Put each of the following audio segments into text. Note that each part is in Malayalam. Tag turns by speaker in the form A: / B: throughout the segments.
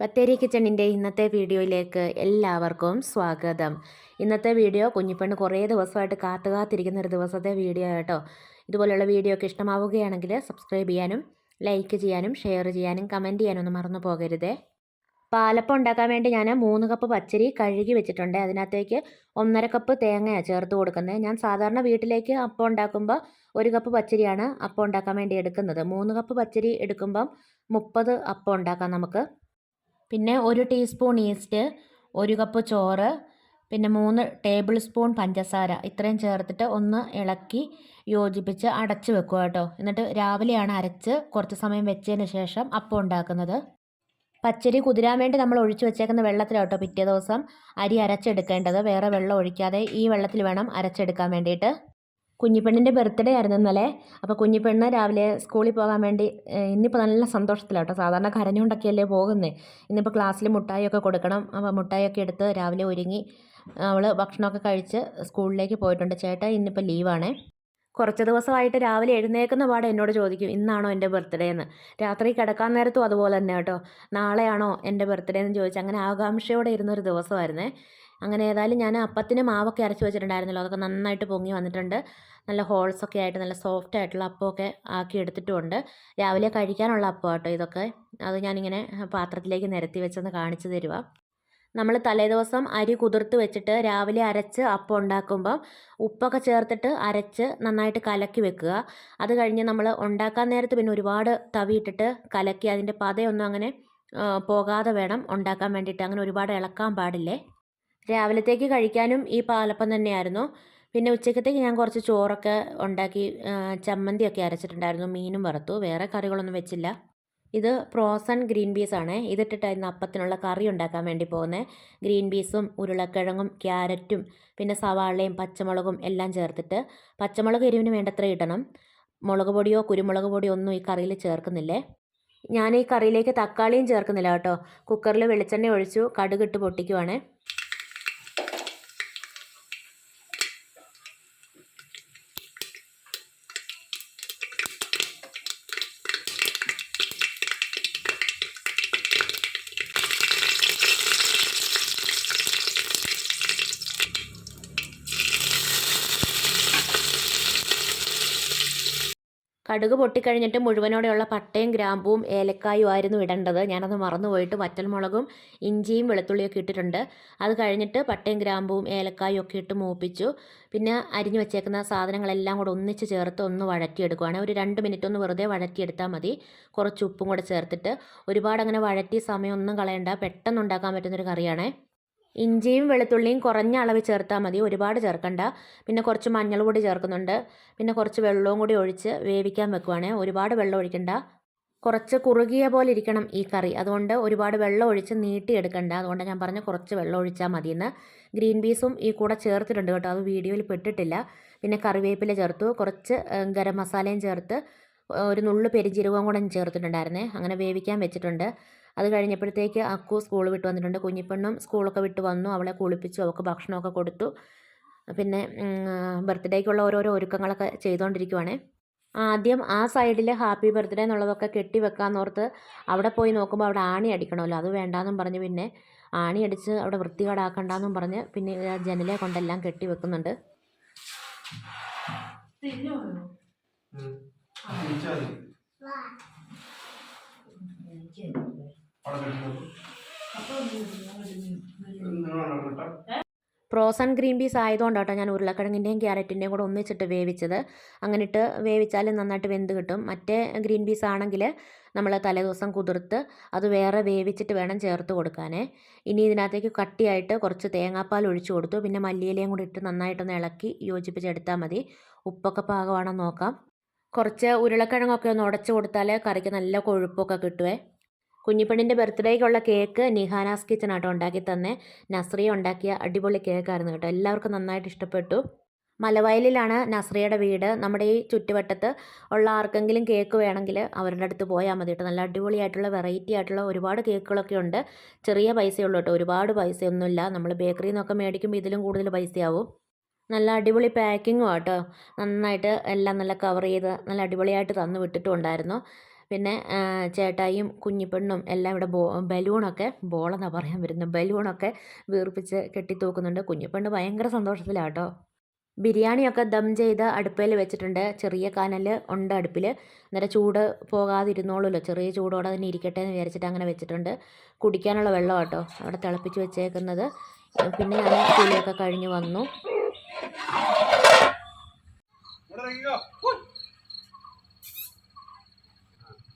A: ബത്തേരി കിച്ചണിന്റെ ഇന്നത്തെ വീഡിയോയിലേക്ക് എല്ലാവർക്കും സ്വാഗതം. ഇന്നത്തെ വീഡിയോ കുഞ്ഞിപ്പെണ്ണ് കുറേ ദിവസമായിട്ട് കാത്തു കാത്തിരിക്കുന്ന ഒരു ദിവസത്തെ വീഡിയോ കേട്ടോ ഇതുപോലെയുള്ള വീഡിയോ ഒക്കെ ഇഷ്ടമാവുകയാണെങ്കിൽ സബ്സ്ക്രൈബ് ചെയ്യാനും ലൈക്ക് ചെയ്യാനും ഷെയർ ചെയ്യാനും കമന്റ് ചെയ്യാനും ഒന്നും മറന്നു പോകരുതേ. പാലപ്പം ഉണ്ടാക്കാൻ വേണ്ടി ഞാൻ മൂന്ന് കപ്പ് പച്ചരി കഴുകി വെച്ചിട്ടുണ്ട്. അതിനകത്തേക്ക് ഒന്നര കപ്പ് തേങ്ങയാണ് ചേർത്ത് കൊടുക്കുന്നത്. ഞാൻ സാധാരണ വീട്ടിലേക്ക് അപ്പം ഉണ്ടാക്കുമ്പോൾ ഒരു കപ്പ് പച്ചരിയാണ് അപ്പം ഉണ്ടാക്കാൻ വേണ്ടി എടുക്കുന്നത്. മൂന്ന് കപ്പ് പച്ചരി എടുക്കുമ്പം മുപ്പത് അപ്പം ഉണ്ടാക്കാം നമുക്ക്. പിന്നെ ഒരു ടീസ്പൂൺ ഈസ്റ്റ് ഒരു കപ്പ് ചോറ് പിന്നെ മൂന്ന് ടേബിൾ സ്പൂൺ പഞ്ചസാര. ഇത്രയും ചേർത്തിട്ട് ഒന്ന് ഇളക്കി യോജിപ്പിച്ച് അടച്ച് വെക്കുക കേട്ടോ. എന്നിട്ട് രാവിലെയാണ് അരച്ച് കുറച്ച് സമയം വെച്ചതിന് ശേഷം അപ്പം ഉണ്ടാക്കുന്നത്. പച്ചരി കുതിരാൻ വേണ്ടി നമ്മൾ ഒഴിച്ചു വെച്ചേക്കുന്ന വെള്ളത്തിലാട്ടോ പിറ്റേ ദിവസം അരി അരച്ചെടുക്കേണ്ടത്. വേറെ വെള്ളം ഒഴിക്കാതെ ഈ വെള്ളത്തിൽ വേണം അരച്ചെടുക്കാൻ വേണ്ടിയിട്ട്. കുഞ്ഞിപ്പെണ്ണിന്റെ ബർത്ത്ഡേ ആയിരുന്നു ഇന്നലെ. അപ്പോൾ കുഞ്ഞിപ്പെണ്ണ് രാവിലെ സ്കൂളിൽ പോകാൻ വേണ്ടി ഇന്നിപ്പോൾ നല്ല സന്തോഷത്തിലാണ് കേട്ടോ സാധാരണ കരഞ്ഞുകൊണ്ടൊക്കെയല്ലേ പോകുന്നത് ഇന്നിപ്പോൾ ക്ലാസ്സിൽ മുട്ടായിയൊക്കെ കൊടുക്കണം. അപ്പോൾ മുട്ടായിയൊക്കെ എടുത്ത് രാവിലെ ഒരുങ്ങി അവൾ ഭക്ഷണമൊക്കെ കഴിച്ച് സ്കൂളിലേക്ക് പോയിട്ടുണ്ട്. ചേട്ടാ ഇന്നിപ്പോൾ ലീവാണേ കുറച്ച് ദിവസമായിട്ട് രാവിലെ എഴുന്നേൽക്കുന്ന പാടെ എന്നോട് ചോദിക്കും ഇന്നാണോ എന്റെ ബർത്ത്ഡേ എന്ന് രാത്രി കിടക്കാൻ നേരത്തും അതുപോലെ തന്നെ കേട്ടോ. നാളെയാണോ എന്റെ ബർത്ത്ഡേ എന്ന് ചോദിച്ച് അങ്ങനെ ആകാംക്ഷയോടെ ഇരുന്നൊരു ദിവസമായിരുന്നേ. അങ്ങനെ ഏതായാലും ഞാൻ അപ്പത്തിന് മാവൊക്കെ അരച്ച് വെച്ചിട്ടുണ്ടായിരുന്നല്ലോ. അതൊക്കെ നന്നായിട്ട് പൊങ്ങി വന്നിട്ടുണ്ട്. നല്ല ഹോൾസൊക്കെ ആയിട്ട് നല്ല സോഫ്റ്റ് ആയിട്ടുള്ള അപ്പമൊക്കെ ആക്കി എടുത്തിട്ടുമുണ്ട്. രാവിലെ കഴിക്കാനുള്ള അപ്പം കേട്ടോ ഇതൊക്കെ. അത് ഞാനിങ്ങനെ പാത്രത്തിലേക്ക് നിരത്തി വെച്ചൊന്ന് കാണിച്ചു തരുക നമ്മൾ തലേദിവസം അരി കുതിർത്ത് വെച്ചിട്ട് രാവിലെ അരച്ച് അപ്പം ഉണ്ടാക്കുമ്പം ഉപ്പൊക്കെ ചേർത്തിട്ട് അരച്ച് നന്നായിട്ട് കലക്കി വെക്കുക. അത് കഴിഞ്ഞ് നമ്മൾ ഉണ്ടാക്കാൻ നേരത്ത് പിന്നെ ഒരുപാട് തവിയിട്ടിട്ട് കലക്കി അതിന്റെ പതയൊന്നും അങ്ങനെ പോകാതെ വേണം ഉണ്ടാക്കാൻ വേണ്ടിയിട്ട്. അങ്ങനെ ഒരുപാട് ഇളക്കാൻ പാടില്ലേ? രാവിലത്തേക്ക് കഴിക്കാനും ഈ പാലപ്പം തന്നെയായിരുന്നു. പിന്നെ ഉച്ചക്കത്തേക്ക് ഞാൻ കുറച്ച് ചോറൊക്കെ ഉണ്ടാക്കി ചമ്മന്തിയൊക്കെ അരച്ചിട്ടുണ്ടായിരുന്നു. മീനും വറുത്തു. വേറെ കറികളൊന്നും വെച്ചില്ല. ഇത് പ്രോസൺ ഗ്രീൻ പീസ് ആണ്. ഇതിട്ടിട്ടായിരുന്നു അപ്പത്തിനുള്ള കറി ഉണ്ടാക്കാൻ വേണ്ടി പോകുന്നത് ഗ്രീൻ പീസും ഉരുളക്കിഴങ്ങും ക്യാരറ്റും പിന്നെ സവാളയും പച്ചമുളകും എല്ലാം ചേർത്തിട്ട് പച്ചമുളക് എരിവിന് വേണ്ടത്ര ഇടണം. മുളക് പൊടിയോ കുരുമുളക് പൊടിയോ ഒന്നും ഈ കറിയിൽ ചേർക്കുന്നില്ലേ? ഞാൻ ഈ കറിയിലേക്ക് തക്കാളിയും ചേർക്കുന്നില്ല കേട്ടോ. കുക്കറിൽ വെളിച്ചെണ്ണ ഒഴിച്ചു കടുകിട്ട് പൊട്ടിക്കുവാണേ. കടുക് പൊട്ടിക്കഴിഞ്ഞിട്ട് മുഴുവനോടെയുള്ള പട്ടയും ഗ്രാമ്പൂവും ഏലക്കായും ആയിരുന്നു ഇടേണ്ടത്. ഞാനത് മറന്നുപോയിട്ട് വറ്റൽമുളകും ഇഞ്ചിയും വെളുത്തുള്ളിയും ഒക്കെ ഇട്ടിട്ടുണ്ട്. അത് കഴിഞ്ഞിട്ട് പട്ടയും ഗ്രാമ്പൂവും ഏലക്കായും ഒക്കെ ഇട്ട് മൂപ്പിച്ചു. പിന്നെ അരിഞ്ഞു വെച്ചേക്കുന്ന സാധനങ്ങളെല്ലാം കൂടെ ഒന്നിച്ച് ചേർത്ത് ഒന്ന് വഴറ്റിയെടുക്കുകയാണ് ഒരു രണ്ട് മിനിറ്റ് ഒന്ന് വെറുതെ വഴറ്റിയെടുത്താൽ മതി. കുറച്ച് ഉപ്പും കൂടെ ചേർത്തിട്ട് ഒരുപാട് അങ്ങനെ വഴറ്റി സമയമൊന്നും കളയണ്ട. പെട്ടെന്ന് ഉണ്ടാക്കാൻ പറ്റുന്നൊരു കറിയാണേ. ഇഞ്ചിയും വെളുത്തുള്ളിയും കുറഞ്ഞ അളവ് ചേർത്താൽ മതി. ഒരുപാട് ചേർക്കണ്ട. പിന്നെ കുറച്ച് മഞ്ഞൾ പൊടി ചേർക്കുന്നുണ്ട്. പിന്നെ കുറച്ച് വെള്ളവും കൂടി ഒഴിച്ച് വേവിക്കാൻ വെക്കുവാണേ. ഒരുപാട് വെള്ളം ഒഴിക്കണ്ട. കുറച്ച് കുറുകിയ പോലെ ഇരിക്കണം ഈ കറി. അതുകൊണ്ട് ഒരുപാട് വെള്ളം ഒഴിച്ച് നീട്ടിയെടുക്കണ്ട. അതുകൊണ്ട് ഞാൻ പറഞ്ഞ കുറച്ച് വെള്ളം ഒഴിച്ചാൽ മതിയെന്ന്. ഗ്രീൻ പീസും ഈ കൂടെ ചേർത്തിട്ടുണ്ട് കേട്ടോ. അത് വീഡിയോയിൽ പെട്ടിട്ടില്ല. പിന്നെ കറിവേപ്പില ചേർത്തു. കുറച്ച് ഗരം മസാലയും ചേർത്ത് ഒരു നുള്ളു പെരിഞ്ജീരകവും കൂടെ ചേർത്തിട്ടുണ്ടായിരുന്നേ. അങ്ങനെ വേവിക്കാൻ വെച്ചിട്ടുണ്ട്. അത് കഴിഞ്ഞപ്പോഴത്തേക്ക് അക്കു സ്കൂൾ വിട്ട് വന്നിട്ടുണ്ട്. കുഞ്ഞിപ്പെണ്ണും സ്കൂളൊക്കെ വിട്ട് വന്നു. അവളെ കുളിപ്പിച്ചു. അവൾക്ക് ഭക്ഷണമൊക്കെ കൊടുത്തു. പിന്നെ ബർത്ത്ഡേക്കുള്ള ഓരോരോ ഒരുക്കങ്ങളൊക്കെ ചെയ്തുകൊണ്ടിരിക്കുവാണേ ആദ്യം ആ സൈഡിൽ ഹാപ്പി ബർത്ത്ഡേ എന്നുള്ളതൊക്കെ കെട്ടി വെക്കാമെന്നോർത്ത് അവിടെ പോയി നോക്കുമ്പോൾ അവിടെ ആണി അടിക്കണമല്ലോ. അത് വേണ്ടാന്നും പറഞ്ഞ് പിന്നെ ആണി അടിച്ച് അവിടെ വൃത്തികേടാക്കണ്ടെന്നും പറഞ്ഞ് പിന്നെ ജനലെ കൊണ്ടെല്ലാം കെട്ടി വെക്കുന്നുണ്ട്. ഫ്രോസൺ ഗ്രീൻ പീസ് ആയതുകൊണ്ടാട്ടോ ഞാൻ ഉരുളക്കിഴങ്ങിന്റെയും ക്യാരറ്റിന്റെയും കൂടെ ഒന്നിച്ചിട്ട് വേവിച്ചത്. അങ്ങനിട്ട് വേവിച്ചാൽ നന്നായിട്ട് വെന്ത് കിട്ടും. മറ്റേ ഗ്രീൻ പീസ് ആണെങ്കിൽ നമ്മൾ തലേദിവസം കുതിർത്ത് അത് വേറെ വേവിച്ചിട്ട് വേണം ചേർത്ത് കൊടുക്കാനേ. ഇനി ഇതിനകത്തേക്ക് കട്ടിയായിട്ട് കുറച്ച് തേങ്ങാപ്പാൽ ഒഴിച്ചു കൊടുത്തു. പിന്നെ മല്ലിയിലയും കൂടി ഇട്ട് നന്നായിട്ടൊന്ന് ഇളക്കി യോജിപ്പിച്ചെടുത്താൽ മതി. ഉപ്പൊക്കെ പാകമാണെന്ന് നോക്കാം. കുറച്ച് ഉരുളക്കിഴങ്ങൊക്കെ ഒന്ന് ഉടച്ചു കൊടുത്താൽ കറിക്ക് നല്ല കൊഴുപ്പൊക്കെ കിട്ടുവേ. കുഞ്ഞിപ്പെണ്ണിന്റെ ബർത്ത്ഡേക്കുള്ള കേക്ക് നിഹാനാസ് കിച്ചൺ ആട്ടോ ഉണ്ടാക്കി തന്നെ. നസ്രിയ ഉണ്ടാക്കിയ അടിപൊളി കേക്കായിരുന്നു കേട്ടോ. എല്ലാവർക്കും നന്നായിട്ട് ഇഷ്ടപ്പെട്ടു. മലവയലിലാണ് നസ്രിയയുടെ വീട്. നമ്മുടെ ഈ ചുറ്റുവട്ടത്ത് ഉള്ള ആർക്കെങ്കിലും കേക്ക് വേണമെങ്കിൽ അവരുടെ അടുത്ത് പോയാൽ മതി കേട്ടോ. നല്ല അടിപൊളിയായിട്ടുള്ള വെറൈറ്റി ആയിട്ടുള്ള ഒരുപാട് കേക്കുകളൊക്കെ ഉണ്ട്. ചെറിയ പൈസയുള്ളൂ കേട്ടോ. ഒരുപാട് പൈസയൊന്നുമില്ല. നമ്മൾ ബേക്കറിയിൽ നിന്നൊക്കെ മേടിക്കുമ്പോൾ ഇതിലും കൂടുതൽ പൈസയാവും. നല്ല അടിപൊളി പാക്കിങ്ങും ആട്ടോ. നന്നായിട്ട് എല്ലാം നല്ല കവർ ചെയ്ത് നല്ല അടിപൊളിയായിട്ട് തന്നു വിട്ടിട്ടും ഉണ്ടായിരുന്നു. പിന്നെ ചേട്ടായിയും കുഞ്ഞിപ്പെണ്ണും എല്ലാം ഇവിടെ ബോ ബലൂണൊക്കെ ബോളെന്നാണ് പറയാൻ വരുന്നത് ബലൂണൊക്കെ വീർപ്പിച്ച് കെട്ടിത്തൂക്കുന്നുണ്ട്. കുഞ്ഞിപ്പെണ്ണ് ഭയങ്കര സന്തോഷത്തിലാണ് കേട്ടോ ബിരിയാണിയൊക്കെ ദം ചെയ്ത് അടുപ്പേൽ വെച്ചിട്ടുണ്ട്. ചെറിയ കനൽ ഉണ്ട് അടുപ്പിൽ അന്നേരം ചൂട് പോകാതിരുന്നോളൂല്ലോ. ചെറിയ ചൂടോടെ തന്നെ ഇരിക്കട്ടെ എന്ന് വിചാരിച്ചിട്ട് അങ്ങനെ വെച്ചിട്ടുണ്ട്. കുടിക്കാനുള്ള വെള്ളം കേട്ടോ അവിടെ തിളപ്പിച്ച് വെച്ചേക്കുന്നത്. പിന്നെ ഞാൻ കുളിയൊക്കെ കഴിഞ്ഞ് വന്നു.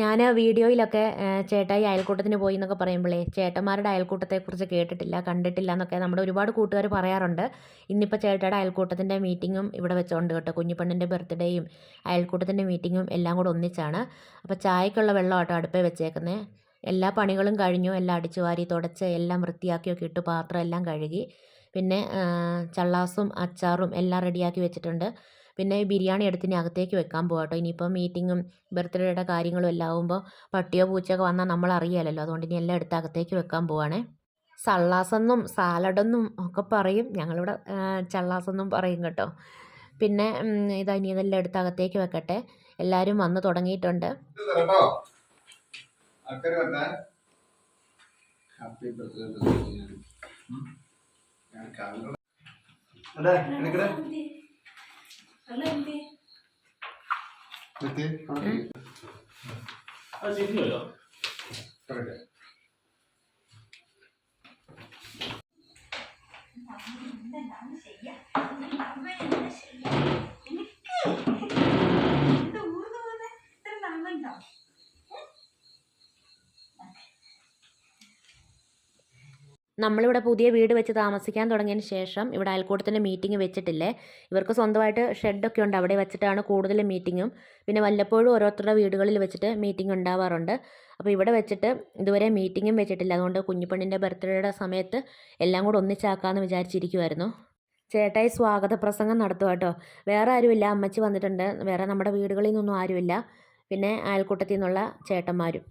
A: ഞാൻ വീഡിയോയിലൊക്കെ ചേട്ടായി അയൽക്കൂട്ടത്തിന് പോയി എന്നൊക്കെ പറയുമ്പോഴേ ചേട്ടന്മാരുടെ അയൽക്കൂട്ടത്തെക്കുറിച്ച് കേട്ടിട്ടില്ല കണ്ടിട്ടില്ല എന്നൊക്കെ നമ്മുടെ ഒരുപാട് കൂട്ടുകാർ പറയാറുണ്ട്. ഇന്നിപ്പോൾ ചേട്ടയുടെ അയൽക്കൂട്ടത്തിന്റെ മീറ്റിങ്ങും ഇവിടെ വെച്ചുകൊണ്ട് കേട്ടോ. കുഞ്ഞിപ്പെണ്ണിന്റെ ബർത്ത്ഡേയും അയൽക്കൂട്ടത്തിന്റെ മീറ്റിങ്ങും എല്ലാം കൂടെ ഒന്നിച്ചാണ്. അപ്പോൾ ചായക്കുള്ള വെള്ളം കേട്ടോ അടുപ്പേ വെച്ചേക്കുന്നത് എല്ലാ പണികളും കഴിഞ്ഞു എല്ലാം അടിച്ചു വാരി തുടച്ച് എല്ലാം വൃത്തിയാക്കിയൊക്കെ ഇട്ടു പാത്രം എല്ലാം കഴുകി. പിന്നെ ചള്ളാസും അച്ചാറും എല്ലാം റെഡിയാക്കി വെച്ചിട്ടുണ്ട്. പിന്നെ ബിരിയാണി എടുത്ത് ഇനി അകത്തേക്ക് വെക്കാൻ പോകാം കേട്ടോ ഇനിയിപ്പം മീറ്റിങ്ങും ബർത്ത്ഡേയുടെ കാര്യങ്ങളും എല്ലാം ആകുമ്പോൾ പട്ടിയോ പൂച്ചയൊക്കെ വന്നാൽ നമ്മൾ അറിയാലല്ലോ. അതുകൊണ്ട് ഇനി എല്ലാം എടുത്ത് അകത്തേക്ക് വെക്കാൻ പോവാണേ. സള്ളാസെന്നും സാലഡെന്നും ഒക്കെ പറയും. ഞങ്ങളിവിടെ ചള്ളാസെന്നും പറയും കേട്ടോ. പിന്നെ ഇതാ ഇനി ഇതെല്ലാം എടുത്ത് അകത്തേക്ക് വെക്കട്ടെ. എല്ലാവരും വന്ന് തുടങ്ങിയിട്ടുണ്ട്.
B: ഹാപ്പി ബർത്ത്ഡേ
A: നമ്മളിവിടെ പുതിയ വീട് വെച്ച് താമസിക്കാൻ തുടങ്ങിയതിന് ശേഷം ഇവിടെ അയൽക്കൂട്ടത്തിന്റെ മീറ്റിംഗ് വെച്ചിട്ടില്ലേ? ഇവർക്ക് സ്വന്തമായിട്ട് ഷെഡൊക്കെ ഉണ്ട്. അവിടെ വെച്ചിട്ടാണ് കൂടുതലും മീറ്റിങ്ങും. പിന്നെ വല്ലപ്പോഴും ഓരോരുത്തരുടെ വീടുകളിൽ വെച്ചിട്ട് മീറ്റിംഗ് ഉണ്ടാവാറുണ്ട്. അപ്പോൾ ഇവിടെ വെച്ചിട്ട് ഇതുവരെ മീറ്റിങ്ങും വെച്ചിട്ടില്ല. അതുകൊണ്ട് കുഞ്ഞുപെണ്ണിന്റെ ബർത്ത്ഡേയുടെ സമയത്ത് എല്ലാം കൂടെ ഒന്നിച്ചാക്കാമെന്ന് വിചാരിച്ചിരിക്കുമായിരുന്നു ചേട്ടായി സ്വാഗത പ്രസംഗം നടത്തുക കേട്ടോ. വേറെ ആരുമില്ല. അമ്മച്ചി വന്നിട്ടുണ്ട്. വേറെ നമ്മുടെ വീടുകളിൽ നിന്നൊന്നും ആരുമില്ല. പിന്നെ അയൽക്കൂട്ടത്തിൽ നിന്നുള്ള ചേട്ടന്മാരും.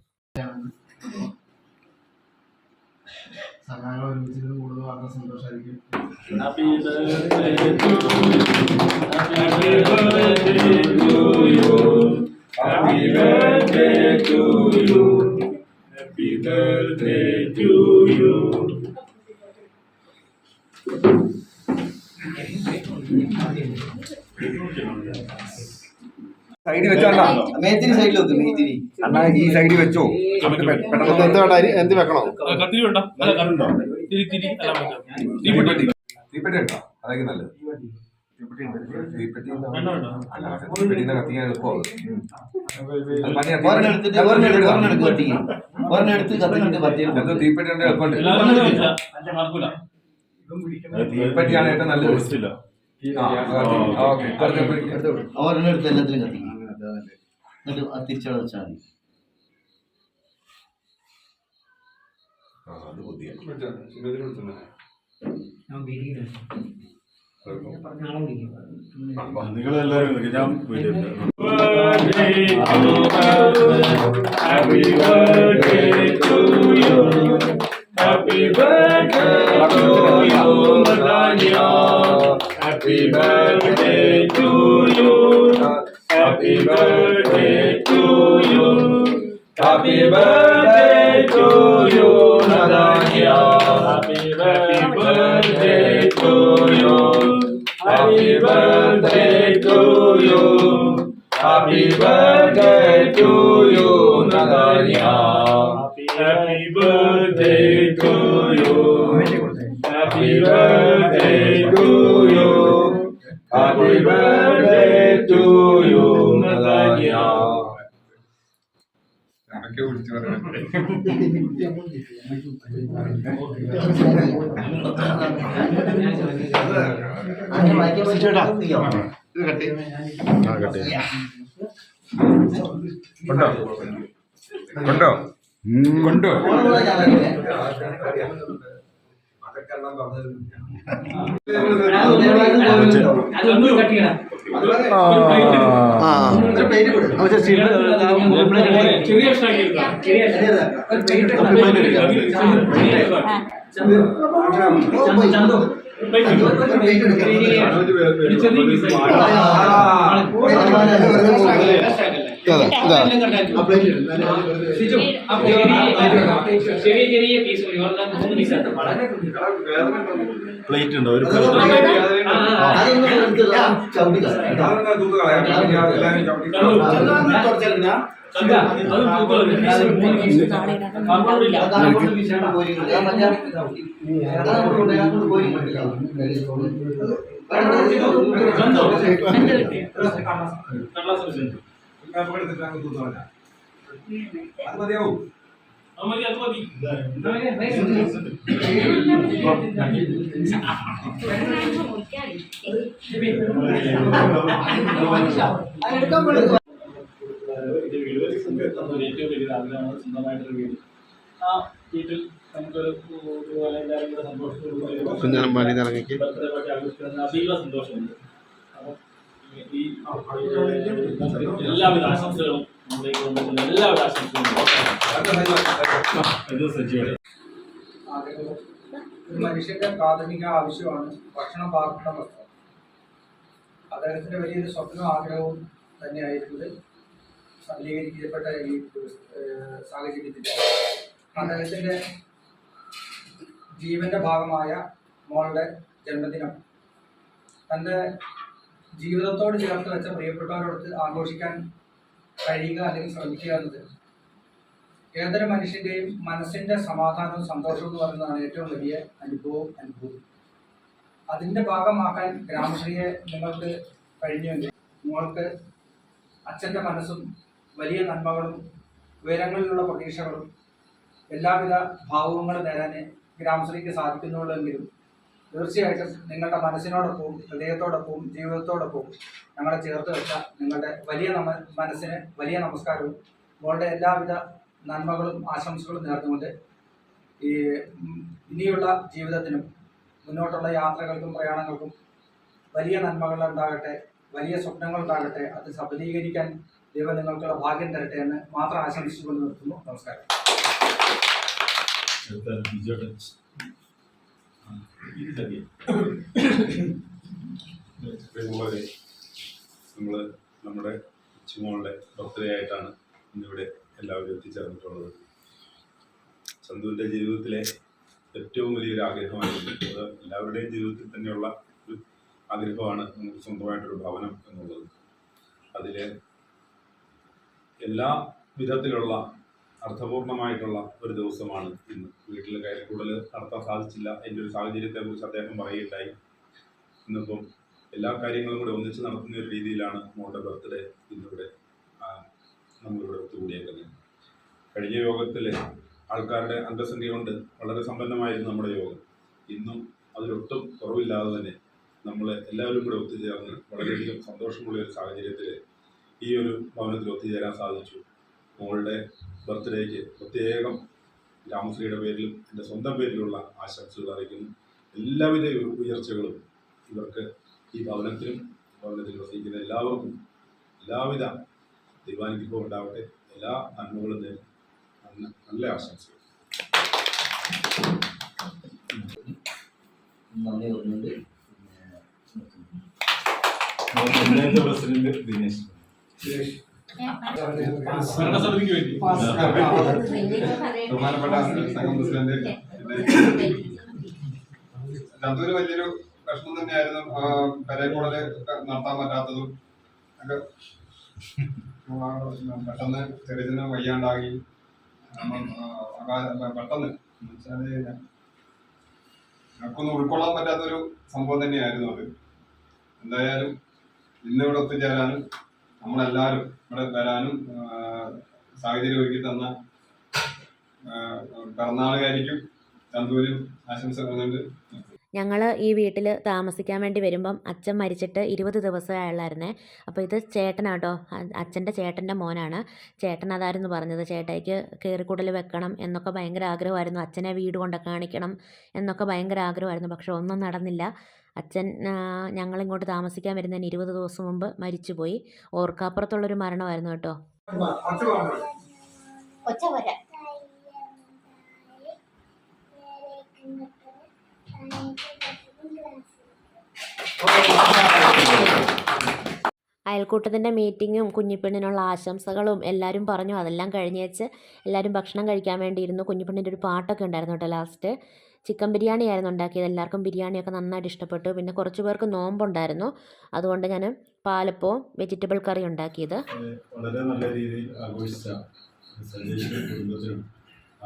B: സഹായം ഒരുമിച്ചിരുന്ന് കൂടുതൽ വളരെ സന്തോഷമായിരിക്കും
C: Happy birthday to you. Happy birthday to you. Happy birthday to you.
D: സൈഡിൽ വെച്ചോണ്ടാ?
E: മേത്തിരി സൈഡിൽ വെക്കും മേത്തിരി.
D: അണ്ണാ ഈ സൈഡിൽ വെച്ചോ. നമുക്ക് പെട്ടെന്ന്
B: എന്ത് വേണ്ട അരി- എന്ത് വെക്കണോ?
C: കത്തിരി ഉണ്ടോ? തിരി തിരി അല്ല
D: തീപ്പെട്ടി തീപ്പെട്ടി ഉണ്ടോ? അതൊക്കെ നല്ലത്. തീപ്പെട്ടിയാണ് ഏറ്റവും നല്ലത്. ഓക്കെ.
E: എല്ലാത്തിലും കത്തിക്കും. എന്നിട്ട് അത് തിരിച്ചവിടെ വെച്ചാൽ മതി
D: അത് ബുദ്ധിയാണ്.
B: നിങ്ങളെല്ലാവരും ഞാൻ
C: Happy birthday to you. Happy birthday to you, Madania. Happy birthday to you. Happy birthday to you. Happy birthday to you, Nadania. Happy birthday to you.
D: കൊണ്ടോ കൊണ്ടോ കൊണ്ടോ
C: ചെറിയ. ചെറിയ ചെറിയ ചെറിയ പീസ് മൂന്ന് പീസ്
B: പ്ലേറ്റ് ഉണ്ടോ ഒരു
E: കേട്ടോ.
C: അത്
D: മതിയാവും
C: മതി അത് മതി ഇത് ഏറ്റവും വലിയ ആഗ്രഹമാണ്. സ്വന്തമായിട്ടൊരു വീട്. ആ വീട്ടിൽ നമുക്കൊരു ഇതുപോലെ എല്ലാവരും കൂടെ സന്തോഷത്തോടുകൂടി ബർത്ത്ഡേ പാർട്ടി ആഘോഷിക്കുന്ന അതീവ സന്തോഷമുണ്ട്. അപ്പം ഈ എല്ലാവിധ ആശംസകളും നമ്മളിലേക്ക് കൊണ്ടുവരുന്ന എല്ലാവിധ ആശംസകളും. ഇത് സജ്ജീവനം
F: ഒരു മനുഷ്യന്റെ പ്രാഥമിക ആവശ്യമാണ് ഭക്ഷണം പാർപ്പിടം വസ്ത്രം അദ്ദേഹത്തിന്റെ വലിയൊരു സ്വപ്നവും ആഗ്രഹവും തന്നെയായിരുന്നത് സബലീകരിക്കപ്പെട്ട ഈ സാഹചര്യത്തിൽ അദ്ദേഹത്തിന്റെ ജീവന്റെ ഭാഗമായ മോളുടെ ജന്മദിനം. തന്റെ ജീവിതത്തോട് ചേർത്ത് വെച്ച പ്രിയപ്പെട്ടവരോട് ആഘോഷിക്കാൻ കഴിയുക അല്ലെങ്കിൽ ശ്രമിക്കുക എന്നത് ഏതൊരു മനുഷ്യന്റെയും മനസ്സിന്റെ സമാധാനവും സന്തോഷവും എന്ന് പറയുന്നതാണ് ഏറ്റവും വലിയ അനുഭവവും അനുഭൂതി. അതിന്റെ ഭാഗമാക്കാൻ ഗ്രാമശ്രീയെ നിങ്ങൾക്ക് കഴിഞ്ഞുവെങ്കിൽ നിങ്ങൾക്ക് അച്ഛന്റെ മനസ്സും വലിയ നന്മകളും ഉയരങ്ങളിലുള്ള പ്രതീക്ഷകളും എല്ലാവിധ ഭാവങ്ങളും നേരാൻ ഗ്രാമശ്രീക്ക് സാധിക്കുന്നുള്ളെങ്കിലും തീർച്ചയായിട്ടും നിങ്ങളുടെ മനസ്സിനോടൊപ്പവും ഹൃദയത്തോടൊപ്പവും ജീവിതത്തോടൊപ്പവും ഞങ്ങളെ ചേർത്ത് വെച്ച നിങ്ങളുടെ വലിയ നമ മനസ്സിന് വലിയ നമസ്കാരവും നിങ്ങളുടെ എല്ലാവിധ നന്മകളും ആശംസകളും നേർന്നുകൊണ്ട് ഈ ഇനിയുള്ള ജീവിതത്തിനും മുന്നോട്ടുള്ള യാത്രകൾക്കും പ്രയാണങ്ങൾക്കും വലിയ നന്മകൾ ഉണ്ടാകട്ടെ വലിയ സ്വപ്നങ്ങൾ ഉണ്ടാകട്ടെ അത് സഫലീകരിക്കാൻ ദൈവം നിങ്ങൾക്കുള്ള ഭാഗ്യം തരട്ടെ എന്ന് മാത്രം ആശംസിച്ചുകൊണ്ട് നിർത്തുന്നു. നമസ്കാരം.
G: നമ്മൾ നമ്മുടെ ചുമോളുടെ ബർത്ത്ഡേ ആയിട്ടാണ് ഇന്നിവിടെ എല്ലാവരും എത്തിച്ചേർന്നിട്ടുള്ളത്. ചന്തുവിന്റെ ജീവിതത്തിലെ ഏറ്റവും വലിയൊരു ആഗ്രഹമായിരുന്നു. അത് എല്ലാവരുടെയും ജീവിതത്തിൽ തന്നെയുള്ള ഒരു ആഗ്രഹമാണ് നമുക്ക് സ്വന്തമായിട്ടൊരു ഭവനം എന്നുള്ളത്. അതിൽ എല്ലാ വിധത്തിലുള്ള അർത്ഥപൂർണമായിട്ടുള്ള ഒരു ദിവസമാണ് ഇന്ന്. വീട്ടിൽ കൂടുതൽ നടത്താൻ സാധിച്ചില്ല എന്റെ ഒരു സാഹചര്യത്തെക്കുറിച്ച് അദ്ദേഹം പറയുകയുണ്ടായി. ഇന്നിപ്പം എല്ലാ കാര്യങ്ങളും കൂടെ ഒന്നിച്ച് നടത്തുന്ന ഒരു രീതിയിലാണ് മോളുടെ ബർത്ത്ഡേ ഇന്നിവിടെ നമ്മളിവിടെ ഒത്തുകൂടിയേക്കുന്നത്. കഴിഞ്ഞ യോഗത്തിൽ ആൾക്കാരുടെ അംഗസംഖ്യ കൊണ്ട് വളരെ സമ്പന്നമായിരുന്നു നമ്മുടെ യോഗം. ഇന്നും അതിലൊട്ടും കുറവില്ലാതെ തന്നെ നമ്മൾ എല്ലാവരും കൂടെ ഒത്തുചേർന്ന് വളരെയധികം സന്തോഷമുള്ള ഒരു സാഹചര്യത്തിൽ ഈ ഒരു ഭവനത്തിൽ ഒത്തുചേരാൻ സാധിച്ചു. മോളുടെ ബർത്ത്ഡേക്ക് പ്രത്യേകം രാമശ്രീയുടെ പേരിലും എന്റെ സ്വന്തം പേരിലുള്ള ആശംസകൾ അറിയിക്കുന്നു. എല്ലാവിധ ഉയർച്ചകളും ഇവർക്ക് ഈ ഭവനത്തിനും ഭവനത്തിൽ വസിക്കുന്ന എല്ലാവർക്കും എല്ലാവിധ ദൈവാനുഗ്രഹവും ഉണ്ടാവട്ടെ. എല്ലാ നന്മകളും നേരും. നല്ല ആശംസകൾ.
D: പ്രസിഡന്റ് ദിനേശ്. ബഹുമാനപ്പെട്ട വലിയൊരു പ്രശ്നം തന്നെയായിരുന്നു പെരേക്കൂടൽ നടത്താൻ പറ്റാത്തതും ഒക്കെ പെട്ടെന്ന് ചെറിയ വയ്യാണ്ടാകി പെട്ടെന്ന് ഞങ്ങൾക്കൊന്നും ഉൾക്കൊള്ളാൻ പറ്റാത്തൊരു സംഭവം തന്നെയായിരുന്നു അത് എന്തായാലും ഇന്നിവിടെ ഒത്തുചേരാനും നമ്മളെല്ലാവരും ഇവിടെ വരാനും സാഹചര്യം ഒരുക്കി തന്ന പിറന്നാളുകാരിക്കും ചന്തുവിനും ആശംസ പറഞ്ഞുകൊണ്ട്
A: ഞങ്ങൾ ഈ വീട്ടിൽ താമസിക്കാൻ വേണ്ടി വരുമ്പം അച്ഛൻ മരിച്ചിട്ട് ഇരുപത് ദിവസമേ ആയുള്ളായിരുന്നേ അപ്പോൾ ഇത് ചേട്ടനാട്ടോ അച്ഛന്റെ ചേട്ടന്റെ മോനാണ് ചേട്ടൻ അതായിരുന്നു പറഞ്ഞത് ചേട്ടായിക്ക് കയറിക്കൂടൽ വെക്കണം എന്നൊക്കെ ഭയങ്കര ആഗ്രഹമായിരുന്നു അച്ഛനെ വീട് കൊണ്ട് കാണിക്കണം എന്നൊക്കെ ഭയങ്കര ആഗ്രഹമായിരുന്നു പക്ഷെ ഒന്നും നടന്നില്ല അച്ഛൻ ഞങ്ങളിങ്ങോട്ട് താമസിക്കാൻ വരുന്നതിന് ഇരുപത് ദിവസം മുമ്പ് മരിച്ചുപോയി ഓർക്കാപ്പുറത്തുള്ളൊരു മരണമായിരുന്നു കേട്ടോ
B: ഒച്ച പോരാ
A: അയൽക്കൂട്ടത്തിന്റെ മീറ്റിങ്ങും കുഞ്ഞിപ്പെണ്ണിനുള്ള ആശംസകളും എല്ലാവരും പറഞ്ഞു. അതെല്ലാം കഴിഞ്ഞേച്ച് എല്ലാവരും ഭക്ഷണം കഴിക്കാൻ വേണ്ടിയിരുന്നു. കുഞ്ഞിപ്പെണ്ണിന്റെ ഒരു പാട്ടൊക്കെ ഉണ്ടായിരുന്നു കേട്ടോ ലാസ്റ്റ്. ചിക്കൻ ബിരിയാണി ആയിരുന്നു ഉണ്ടാക്കിയത്. എല്ലാവർക്കും ബിരിയാണിയൊക്കെ നന്നായിട്ട് ഇഷ്ടപ്പെട്ടു. പിന്നെ കുറച്ച് പേർക്ക് നോമ്പുണ്ടായിരുന്നു. അതുകൊണ്ട് ഞാൻ പാലപ്പവും വെജിറ്റബിൾ കറി ഉണ്ടാക്കിയത്.
H: വളരെ നല്ല രീതിയിൽ ആഘോഷിച്ച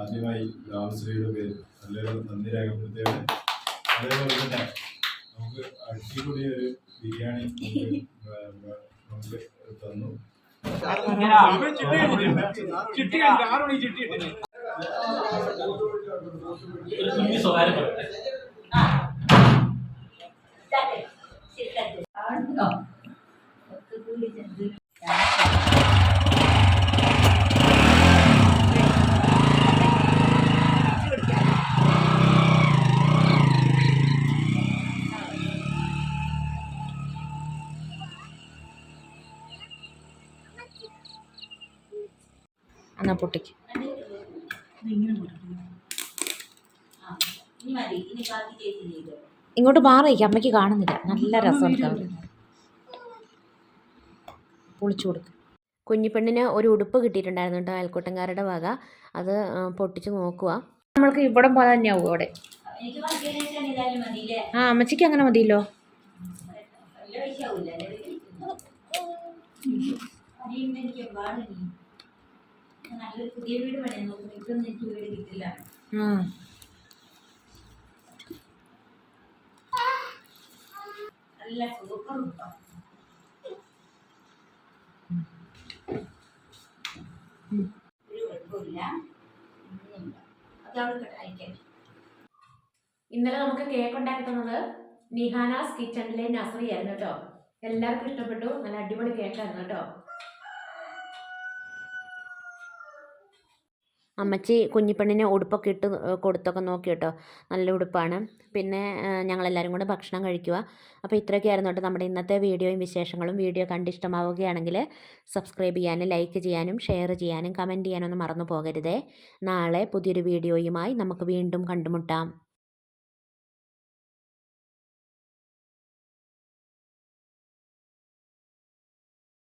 H: ആദ്യമായി പേര് നമുക്ക് അടിപൊളി ഒരു ബിരിയാണി നമുക്ക് തന്നു.
C: സ്വകാര്യം
A: പൊട്ടിക്ക് ഇങ്ങോട്ട് മാറിയിരിക്കും അമ്മയ്ക്ക് കാണുന്നില്ല നല്ല രസമുണ്ട് പൊളിച്ചു കൊടുക്കും കുഞ്ഞിപ്പെണ്ണിന് ഒരു ഉടുപ്പ് കിട്ടിയിട്ടുണ്ടായിരുന്നു കേട്ടോ അയൽക്കൂട്ടംകാരുടെ വക അത് പൊട്ടിച്ച് നോക്കുക നമ്മൾക്ക് ഇവിടം പോലെ തന്നെയാവും അവിടെ ആ അമ്മച്ചിക്ക് അങ്ങനെ മതിയല്ലോ
B: എനിക്ക് നല്ലൊരു പുതിയ വീട് പണിയാൻ നോക്കും ഇതൊന്നും എനിക്ക് വീട് കിട്ടില്ല. നല്ല സൂപ്പർ ഒരു കുഴപ്പമില്ല. അയക്കാൻ
A: ഇന്നലെ നമുക്ക് കേക്ക് ഉണ്ടാക്കി തന്നത് നിഹാനാസ് കിച്ചണിലെ നസറി ആയിരുന്നു കേട്ടോ. എല്ലാവർക്കും ഇഷ്ടപ്പെട്ടു. നല്ല അടിപൊളി കേക്കായിരുന്നു കേട്ടോ. അമ്മച്ചി കുഞ്ഞിപ്പെണ്ണിനെ ഉടുപ്പൊക്കെ ഇട്ട് കൊടുത്തൊക്കെ നോക്കി കേട്ടോ. നല്ല ഉടുപ്പാണ്. പിന്നെ ഞങ്ങളെല്ലാവരും കൂടെ ഭക്ഷണം കഴിക്കുക. അപ്പോൾ ഇത്രയൊക്കെ ആയിരുന്നു കേട്ടോ നമ്മുടെ ഇന്നത്തെ വീഡിയോയും വിശേഷങ്ങളും. വീഡിയോ കണ്ട് ഇഷ്ടമാവുകയാണെങ്കിൽ സബ്സ്ക്രൈബ് ചെയ്യാനും ലൈക്ക് ചെയ്യാനും ഷെയർ ചെയ്യാനും കമന്റ് ചെയ്യാനൊന്നും മറന്നു പോകരുതേ. നാളെ പുതിയൊരു വീഡിയോയുമായി നമുക്ക് വീണ്ടും കണ്ടുമുട്ടാം.